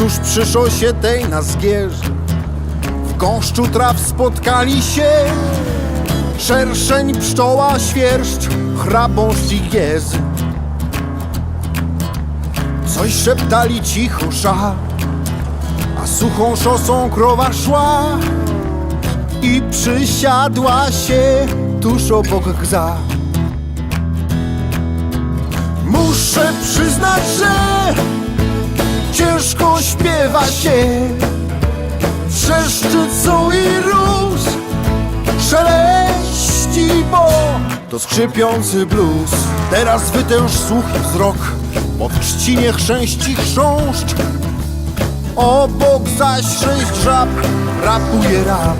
tuż przy szosie tej na zgierz W gąszczu traw spotkali się Szerszeń, pszczoła, świerszcz, chrabąszcz i giez Coś szeptali cicho szar A suchą szosą krowa szła I przysiadła się tuż obok gza. Muszę przyznać, że ciężko śpiewa się Trzeszczycą i róż szeleści, bo to skrzypiący blues. Teraz wytęż słuch i wzrok, pod trzcinie chrzęści chrząszcz. Obok zaś sześć żab rapuje rap.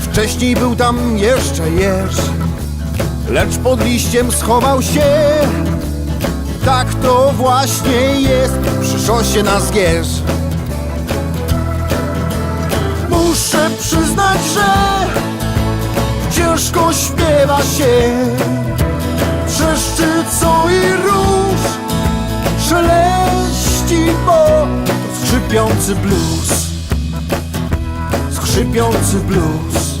Wcześniej był tam jeszcze jeż, lecz pod liściem schował się. Tak to właśnie jest. Przy szosie na zgierz. Muszę przyznać, że ciężko śpiewa się. Trzeszczycą i róż. Szeleści, bo skrzypiący blues. Skrzypiący blues